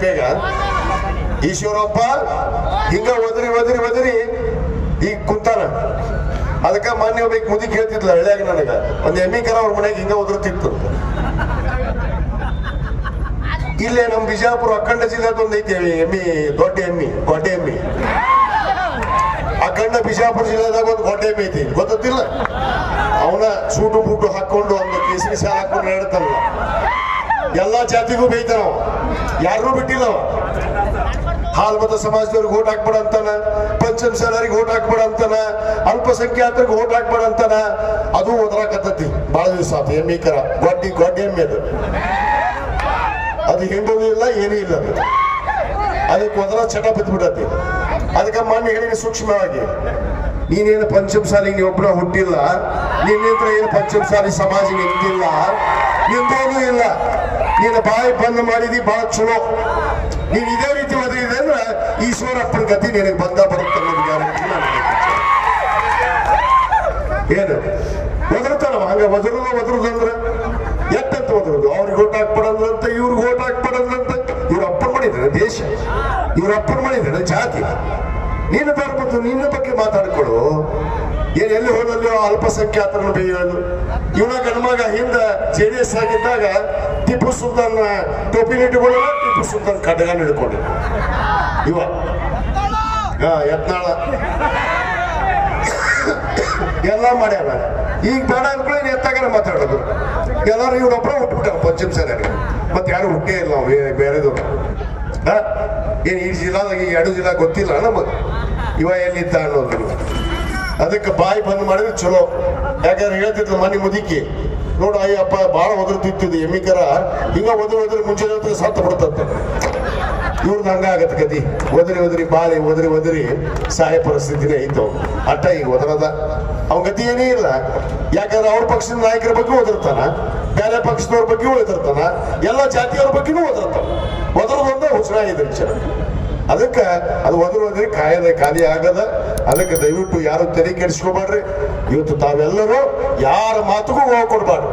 ಬಿಜೆಪಿಯಾಗ ಈಶ್ವರಪ್ಪ? ಹಿಂಗ ಒದರಿ ಒದರಿ ಒದರಿ ಈಗ ಕುಂತಾನ. ಅದಕ್ಕ ಮಾನ್ಯ ಒಬ್ಬ ಮುದಿ ಕೇಳ್ತಿದ್ಲ ಹಳ್ಳಿಯಾಗ ನನಗ. ಒಂದ್ ಎಮ್ಮಿ ಕರ ಅವ್ರ ಮನೆಗೆ ಹಿಂಗ ಒದರ್ತಿತ್ತು. ಇಲ್ಲೇ ನಮ್ ಬಿಜಾಪುರ ಅಖಂಡ ಜಿಲ್ಲೆ ಒಂದ್ ಐತಿ ಎಮ್ಮಿ, ದೊಡ್ಡ ಎಮ್ಮಿ ದೊಡ್ಡ ಎಮ್ಮಿ. ಅಖಂಡ ಬಿಜಾಪುರ ಜಿಲ್ಲೆದಾಗ ಒಂದು ಗೊಡ್ಡೆ ಎಮ್ಮಿ ಐತಿ ಗೊತ್ತಿಲ್ಲ ಅವನ ಸೂಟು ಬೂಟು ಹಾಕೊಂಡು ಒಂದು ಕೇಸರಿ ಸಾಲ ಹಾಕೊಂಡು ನಡೀತಾನಲ್ಲ. ಎಲ್ಲಾ ಜಾತಿಗೂ ಬೇಯ್ತಾನ ಯಾರಿಗೂ ಬಿಟ್ಟಿಲ್ಲ ಅವ ಹಾಲ್ ಮತ ಸಮಾಜದವ್ರಿಗೆ ಓಟ್ ಹಾಕ್ಬೇಡ ಅಂತಾನ, ಪಂಚಮ ಶಾಲರಿಗೆ ಓಟ್ ಹಾಕ್ಬೇಡ ಅಂತಾನ, ಅಲ್ಪಸಂಖ್ಯಾತರಿಗೆ ಓಟ್ ಹಾಕ್ಬೇಡ ಅಂತಾನ, ಅದು ಓದ್ರಾಕತ್ತತಿ ಬಹಳ ದಿವಸ ಆತ ಎಮ್ಮಿಕರ ಗೊಡ್ಡಿ ಗೊಡ್ಡಿ ಎಮ್ಮೆ ಅದು. ಅದು ಹಿಂಡೋದು ಇಲ್ಲ, ಏನೂ ಇಲ್ಲ ಅದು. ಅದಕ್ಕೆ ಒದ್ರ ಚಟ ಬಿದ್ದ್ಬಿಡತಿ ಅದಕ್ಕೆ ಮಣ್ಣು ಹೇಳಿ ಸೂಕ್ಷ್ಮವಾಗಿ. ನೀನೇನು ನೀ ಒಬ್ಬರ ಹುಟ್ಟಿಲ್ಲ ನಿನ್ನಿಂದ ಏನು ಪಂಚಮ ಸಾಲಿ ಸಮಾಜ ನಿಂತಿಲ್ಲ, ನಿಂದೇನೂ ಇಲ್ಲ. ನೀನು ಬಾಯಿ ಬಂದ್ ಮಾಡಿದಿ ಬಹಳ ಚಲೋ. ನೀನ್ ಇದೇ ರೀತಿ ಒದಗಿದೆ ಅಂದ್ರೆ ಈಶ್ವರಪ್ಪನ ಗತಿ ನಿನಗೆ ಬಂದ ಬರುತ್ತೆ ಅನ್ನೋದು ಗ್ಯಾರಂಟಿ ಏನು? ಒದರ್ತಾನವ? ಹಂಗ ಒದರುದ ಅಂದ್ರೆ ಎತ್ತಂತ ಒದರುದು? ಅವ್ರಿಗೆ ಓಟ್ ಹಾಕ್ಬಾರ್ದಂತ ಇವ್ರಿಗೆ ಓಟ್ ಹಾಕ್ಬಾರ್ದಂತ ಇವ್ರ ಅಪ್ಪನ ಮಾಡಿದ್ರೆ ದೇಶ. ಇವ್ರ ಅಪ್ಪನ ಮಾಡಿದ್ರೆ ಜಾತಿ. ನಿನ್ನ ಬರ್ಬೋದು ನಿನ್ನ ಬಗ್ಗೆ ಮಾತಾಡ್ಕೊಳು ಏನ್ ಎಲ್ಲಿ ಹೋದಲ್ಲಿ ಅಲ್ಪಸಂಖ್ಯಾತರನ್ನು ಬೇಯೋದು ಇವನ ಗಣಮಗ ಹಿಂದ ಜೆ ಡಿ ಎಸ್ ಆಗಿದ್ದಾಗ ಟಿಪ್ಪು ಸುಲ್ತಾನ್ ಟೋಪಿ ಇಟ್ಟುಕೊಳ್ಳ ಟಿಪ್ಪು ಸುಲ್ತಾನ್ ಖಡ್ಗ ಹಿಡ್ಕೊಂಡು. ಇವ. ಯತ್ನಾಳ. ಎಲ್ಲ ಮಾಡ್ಯಾರ. ಈಗ ಬೇಡ ಅನ್ಕೊಳ್ಳಿ ಎತ್ತಾಗಾರ ಮಾತಾಡೋದು. ಎಲ್ಲರೂ ಇವ್ರೊಬ್ಬರ ಹುಟ್ಬಿಟ್ಟಾರ ಪಶ್ಚಿಮ ಸರ್ ಮತ್ತೆ ಯಾರು ಹುಟ್ಟೇ ಇಲ್ಲ ನಾವು? ಏನ್ ಈ ಜಿಲ್ಲಾದಾಗ ಈ ಎರಡು ಜಿಲ್ಲಾ ಗೊತ್ತಿಲ್ಲ ನಮಗೆ. ಇವ ಎಲ್ಲಿದ್ದ ಅನ್ನೋದು. ಅದಕ್ಕೆ ಬಾಯಿ ಬಂದ್ ಮಾಡಿದ್ರೆ ಚಲೋ. ಯಾಕಂದ್ರೆ ಹೇಳ್ತಿದ್ರು ಮನೆ ಮುದುಕಿ. ನೋಡು ಅಯ್ಯಪ್ಪ ಭಾಳ ಒದರ್ತಿತ್ತು ಎಮ್ಮಿಕರ ಹಿಂಗ ಒದ್ರ ಒದ್ರ ಮುಂಚೆ ಸತ್ತ ಬಿಡ್ತಂತ. ಇವ್ರದ್ದು ಹಂಗ ಆಗತ್ತೆ ಕತಿ. ಒದರಿ ಒದರಿ, ಬಾಳಿ, ಒದರಿ ಒದರಿ. ಸಹಾಯ ಪರಿಸ್ಥಿತಿನೇ ಐತು. ಅಟ್ಟ ಈಗ ಒದರದ. ಅವನ ಗತಿ ಏನೇ ಇಲ್ಲ. ಯಾಕಂದ್ರೆ ಅವ್ರ ಪಕ್ಷದ ನಾಯಕರ ಬಗ್ಗೆ ಓದಿರ್ತಾನ ಬೇರೆ ಪಕ್ಷದವ್ರ ಬಗ್ಗೆ ಓದಿರ್ತಾನ ಎಲ್ಲ ಜಾತಿಯವ್ರ ಬಗ್ಗೆನೂ ಓದಿರ್ತಾನ ಒದರದೊಂದೇ ಹುಚ್ಚಾಗಿದೆ ಇದೆ ಅದಕ್ಕೆ ಅದು ಒದ್ರ ಒದ್ರಿ ಕಾಯದ ಖಾಲಿ ಆಗದ. ಅದಕ್ಕೆ ದಯವಿಟ್ಟು ಯಾರು ತೆರೆ ಕೆಡಿಸ್ಕೋಬೇಡ್ರಿ. ಇವತ್ತು ತಾವೆಲ್ಲರೂ ಯಾರ ಮಾತುಗೂ ಹೋಗಿ ಕೊಡ್ಬಾರ್ದು